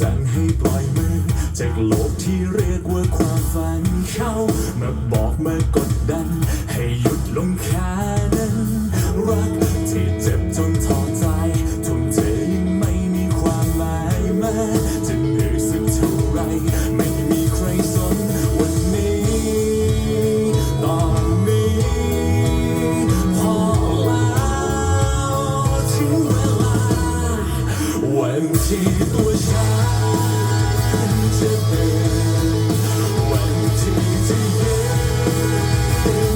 สั่งให้ปล่อยมือจากโลกที่เรียกว่าความฝันเข้า มาบอกมากดดัน ให้หยุดลงแค่นั้น รักที่เจ็บจนท้อใจทุ่มเทยังไม่มีความหมายแม้จะเหนื่อยสักเท่าไร ไม่มีใครสนวัน ที่ตัวฉันจะเป็นวันที่ที่เย็น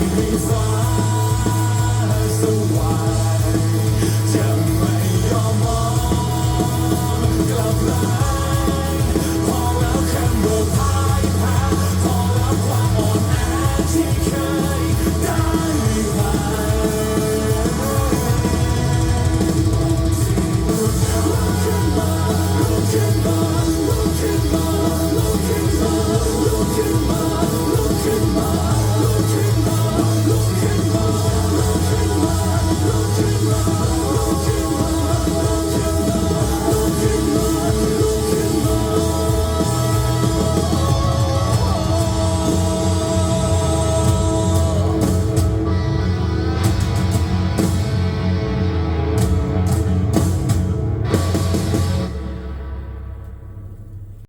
Іван.